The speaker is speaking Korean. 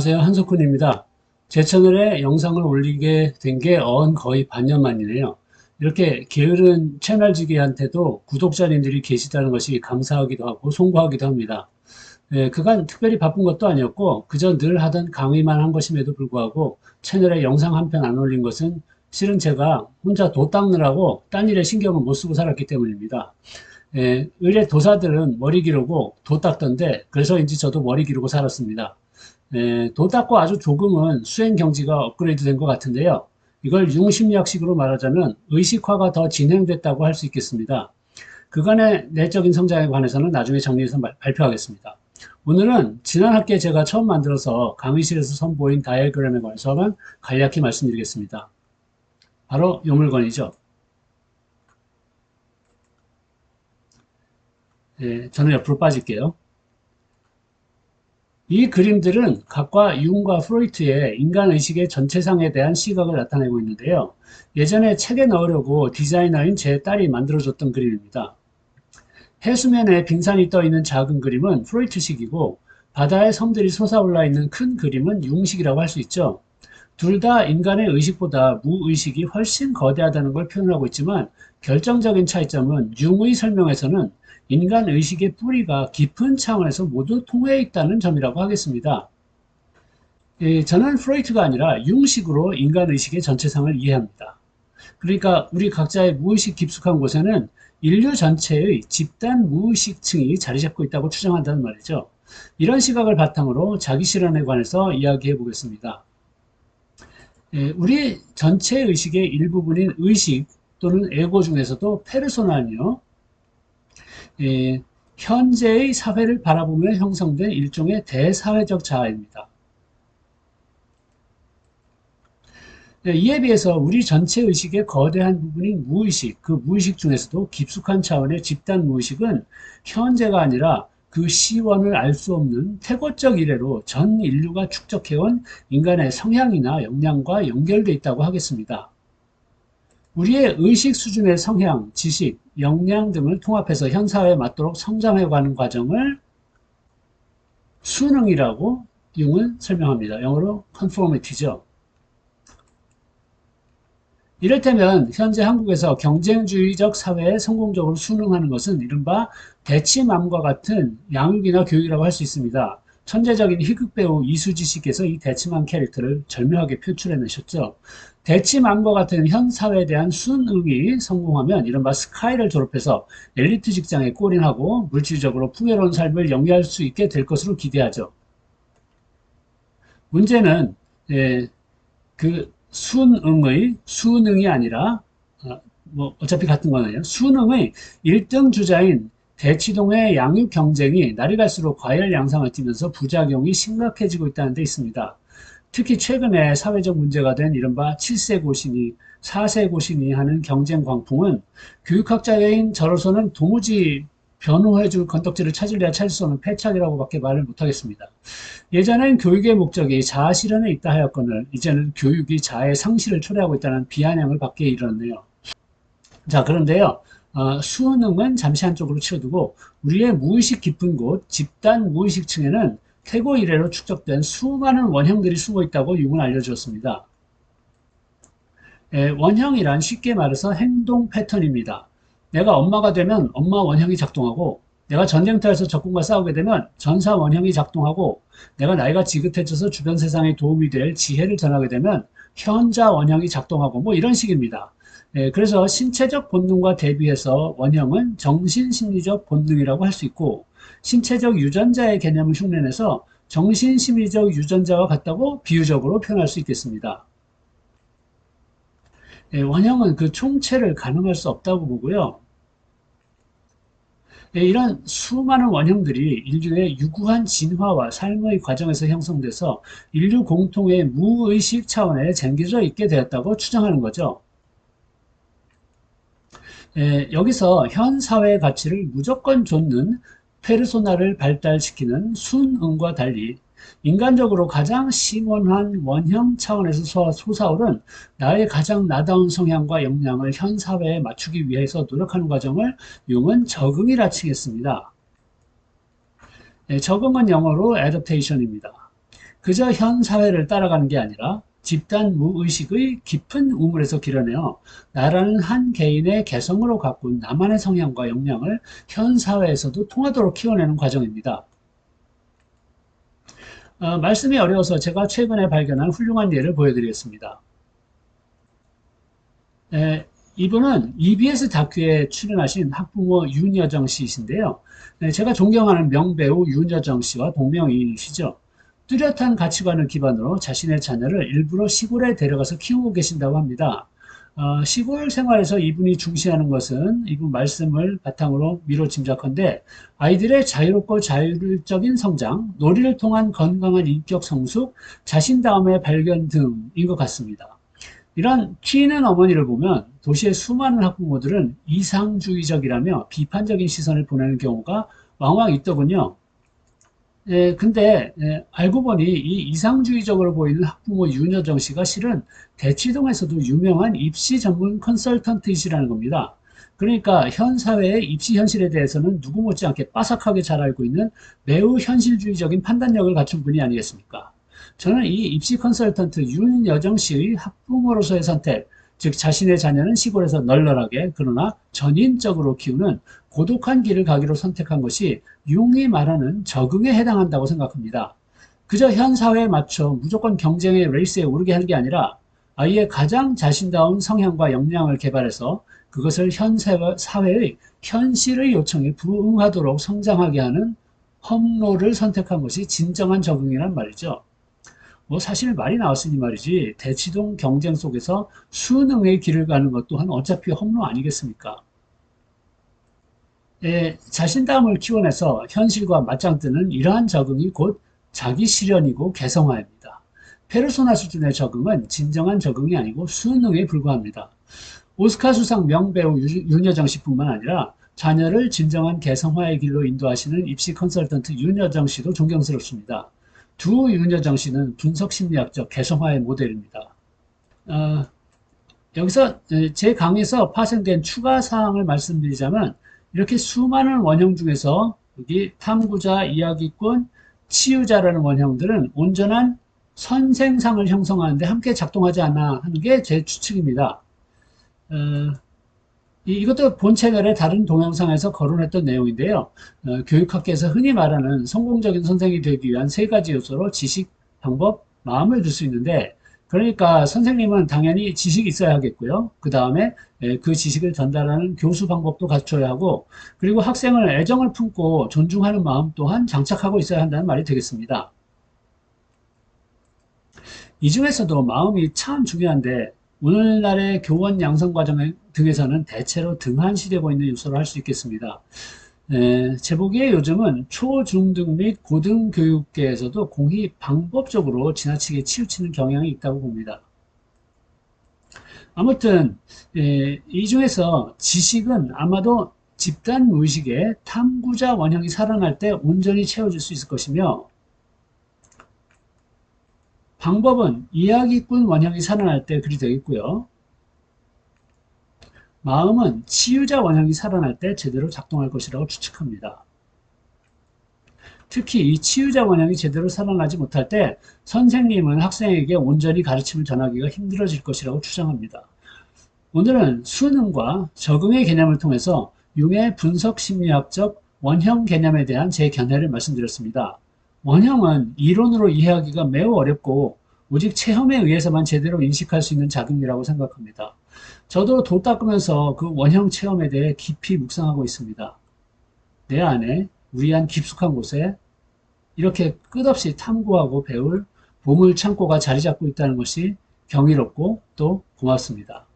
안녕하세요. 한석훈입니다. 제 채널에 영상을 올리게 된 게 언 거의 반년 만이네요. 이렇게 게으른 채널지기한테도 구독자님들이 계시다는 것이 감사하기도 하고 송구하기도 합니다. 예, 그간 특별히 바쁜 것도 아니었고 그저 늘 하던 강의만 한 것임에도 불구하고 채널에 영상 한 편 안 올린 것은 실은 제가 혼자 도 닦느라고 딴 일에 신경을 못 쓰고 살았기 때문입니다. 예, 의뢰 도사들은 머리 기르고 도 닦던데 그래서인지 저도 머리 기르고 살았습니다. 예, 도 닦고 아주 조금은 수행 경지가 업그레이드 된 것 같은데요. 이걸 융심리학식으로 말하자면 의식화가 더 진행됐다고 할 수 있겠습니다. 그간의 내적인 성장에 관해서는 나중에 정리해서 말- 발표하겠습니다. 오늘은 지난 학기에 제가 처음 만들어서 강의실에서 선보인 다이어그램에 관해서만 간략히 말씀드리겠습니다. 바로 이 물건이죠. 예, 저는 옆으로 빠질게요. 이 그림들은 각과 융과 프로이트의 인간 의식의 전체상에 대한 시각을 나타내고 있는데요. 예전에 책에 넣으려고 디자이너인 제 딸이 만들어줬던 그림입니다. 해수면에 빙산이 떠 있는 작은 그림은 프로이트식이고 바다에 섬들이 솟아올라 있는 큰 그림은 융식이라고 할 수 있죠. 둘 다 인간의 의식보다 무의식이 훨씬 거대하다는 걸 표현하고 있지만 결정적인 차이점은 융의 설명에서는 인간 의식의 뿌리가 깊은 차원에서 모두 통해 있다는 점이라고 하겠습니다. 예, 저는 프로이트가 아니라 융식으로 인간 의식의 전체상을 이해합니다. 그러니까 우리 각자의 무의식 깊숙한 곳에는 인류 전체의 집단 무의식층이 자리 잡고 있다고 추정한다는 말이죠. 이런 시각을 바탕으로 자기 실현에 관해서 이야기해 보겠습니다. 예, 우리 전체 의식의 일부분인 의식 또는 에고 중에서도 페르소나는요, 예, 현재의 사회를 바라보며 형성된 일종의 대사회적 자아입니다. 예, 이에 비해서 우리 전체 의식의 거대한 부분인 무의식, 그 무의식 중에서도 깊숙한 차원의 집단 무의식은 현재가 아니라 그 시원을 알 수 없는 태고적 이래로 전 인류가 축적해온 인간의 성향이나 역량과 연결되어 있다고 하겠습니다. 우리의 의식 수준의 성향, 지식, 역량 등을 통합해서 현 사회에 맞도록 성장해가는 과정을 수능이라고 융은 설명합니다. 영어로 conformity죠. 이를테면 현재 한국에서 경쟁주의적 사회에 성공적으로 순응하는 것은 이른바 대치맘과 같은 양육이나 교육이라고 할 수 있습니다. 천재적인 희극 배우 이수지 씨께서 이 대치맘 캐릭터를 절묘하게 표출해내셨죠. 대치맘과 같은 현 사회에 대한 순응이 성공하면 이른바 스카이를 졸업해서 엘리트 직장에 골인하고 물질적으로 풍요로운 삶을 영위할 수 있게 될 것으로 기대하죠. 문제는 예, 그 순응의 순응이 아니라 어, 뭐 어차피 같은 거네요. 순응의 1등 주자인 대치동의 양육 경쟁이 날이 갈수록 과열 양상을 띠면서 부작용이 심각해지고 있다는 데 있습니다. 특히 최근에 사회적 문제가 된 이른바 7세 고신이 4세 고신이 하는 경쟁 광풍은 교육학자인 저로서는 도무지 변호해줄 건덕지를 찾으려야 찾을 수 없는 패착이라고밖에 말을 못하겠습니다. 예전엔 교육의 목적이 자아 실현에 있다 하였거늘 이제는 교육이 자아의 상실을 초래하고 있다는 비아냥을 받게 이르렀네요. 자 그런데요. 어, 수능은 잠시 한쪽으로 치워두고 우리의 무의식 깊은 곳 집단 무의식층에는 태고 이래로 축적된 수많은 원형들이 숨어 있다고 융은 알려주었습니다. 에, 원형이란 쉽게 말해서 행동 패턴입니다. 내가 엄마가 되면 엄마 원형이 작동하고 내가 전쟁터에서 적군과 싸우게 되면 전사 원형이 작동하고 내가 나이가 지긋해져서 주변 세상에 도움이 될 지혜를 전하게 되면 현자 원형이 작동하고 뭐 이런 식입니다. 예, 그래서 신체적 본능과 대비해서 원형은 정신심리적 본능이라고 할 수 있고 신체적 유전자의 개념을 흉내내서 정신심리적 유전자와 같다고 비유적으로 표현할 수 있겠습니다. 예, 원형은 그 총체를 가늠할 수 없다고 보고요. 예, 이런 수많은 원형들이 인류의 유구한 진화와 삶의 과정에서 형성돼서 인류 공통의 무의식 차원에 쟁겨져 있게 되었다고 추정하는 거죠. 예, 여기서 현 사회의 가치를 무조건 좇는 페르소나를 발달시키는 순응과 달리 인간적으로 가장 심원한 원형 차원에서 소- 솟아오른 나의 가장 나다운 성향과 역량을 현 사회에 맞추기 위해서 노력하는 과정을 융은 적응이라 칭했습니다. 예, 적응은 영어로 adaptation입니다. 그저 현 사회를 따라가는 게 아니라 집단 무의식의 깊은 우물에서 길어내어 나라는 한 개인의 개성으로 가꾼 나만의 성향과 역량을 현 사회에서도 통하도록 키워내는 과정입니다. 어, 말씀이 어려워서 제가 최근에 발견한 훌륭한 예를 보여드리겠습니다. 에, 이분은 EBS 다큐에 출연하신 학부모 윤여정 씨이신데요. 네, 제가 존경하는 명배우 윤여정 씨와 동명이인이시죠. 뚜렷한 가치관을 기반으로 자신의 자녀를 일부러 시골에 데려가서 키우고 계신다고 합니다. 어, 시골 생활에서 이분이 중시하는 것은 이분 말씀을 바탕으로 미로 짐작컨대 아이들의 자유롭고 자율적인 성장, 놀이를 통한 건강한 인격 성숙, 자신다움의 발견 등인 것 같습니다. 이런 키는 어머니를 보면 도시의 수많은 학부모들은 이상주의적이라며 비판적인 시선을 보내는 경우가 왕왕 있더군요. 예, 근데 예, 알고 보니 이 이상주의적으로 보이는 학부모 윤여정 씨가 실은 대치동에서도 유명한 입시 전문 컨설턴트이시라는 겁니다. 그러니까 현 사회의 입시 현실에 대해서는 누구 못지않게 빠삭하게 잘 알고 있는 매우 현실주의적인 판단력을 갖춘 분이 아니겠습니까? 저는 이 입시 컨설턴트 윤여정 씨의 학부모로서의 선택, 즉 자신의 자녀는 시골에서 널널하게 그러나 전인적으로 키우는 고독한 길을 가기로 선택한 것이 융이 말하는 적응에 해당한다고 생각합니다. 그저 현 사회에 맞춰 무조건 경쟁의 레이스에 오르게 하는 게 아니라 아이의 가장 자신다운 성향과 역량을 개발해서 그것을 현 사회의 현실의 요청에 부응하도록 성장하게 하는 험로를 선택한 것이 진정한 적응이란 말이죠. 뭐 사실 말이 나왔으니 말이지 대치동 경쟁 속에서 수능의 길을 가는 것 또한 어차피 험로 아니겠습니까? 예, 자신감을 키워내서 현실과 맞짱뜨는 이러한 적응이 곧 자기 실현이고 개성화입니다. 페르소나 수준의 적응은 진정한 적응이 아니고 수능에 불과합니다. 오스카 수상 명배우 윤여정 씨뿐만 아니라 자녀를 진정한 개성화의 길로 인도하시는 입시 컨설턴트 윤여정 씨도 존경스럽습니다. 두 윤여정 씨는 분석 심리학적 개성화의 모델입니다. 어, 여기서 제 강의에서 파생된 추가 사항을 말씀드리자면 이렇게 수많은 원형 중에서 여기 탐구자, 이야기꾼, 치유자라는 원형들은 온전한 선생상을 형성하는데 함께 작동하지 않나 하는 게 제 추측입니다. 어, 이것도 본 채널의 다른 동영상에서 거론했던 내용인데요. 어, 교육학계에서 흔히 말하는 성공적인 선생이 되기 위한 세 가지 요소로 지식, 방법, 마음을 둘수 있는데 그러니까 선생님은 당연히 지식이 있어야 하겠고요. 그 다음에 예, 그 지식을 전달하는 교수 방법도 갖춰야 하고 그리고 학생을 애정을 품고 존중하는 마음 또한 장착하고 있어야 한다는 말이 되겠습니다. 이 중에서도 마음이 참 중요한데 오늘날의 교원 양성 과정 등에서는 대체로 등한시되고 있는 요소로 할 수 있겠습니다. 에, 제 보기에 요즘은 초, 중, 등 및 고등 교육계에서도 공히 방법적으로 지나치게 치우치는 경향이 있다고 봅니다. 아무튼 에, 이 중에서 지식은 아마도 집단 무의식의 탐구자 원형이 살아날 때 온전히 채워질 수 있을 것이며 방법은 이야기꾼 원형이 살아날 때 그리 되겠고요. 마음은 치유자 원형이 살아날 때 제대로 작동할 것이라고 추측합니다. 특히 이 치유자 원형이 제대로 살아나지 못할 때 선생님은 학생에게 온전히 가르침을 전하기가 힘들어질 것이라고 추정합니다. 오늘은 수능과 적응의 개념을 통해서 융의 분석 심리학적 원형 개념에 대한 제 견해를 말씀드렸습니다. 원형은 이론으로 이해하기가 매우 어렵고 오직 체험에 의해서만 제대로 인식할 수 있는 자금이라고 생각합니다. 저도 도 닦으면서 그 원형 체험에 대해 깊이 묵상하고 있습니다. 내 안에 우리한 깊숙한 곳에 이렇게 끝없이 탐구하고 배울 보물 창고가 자리 잡고 있다는 것이 경이롭고 또 고맙습니다.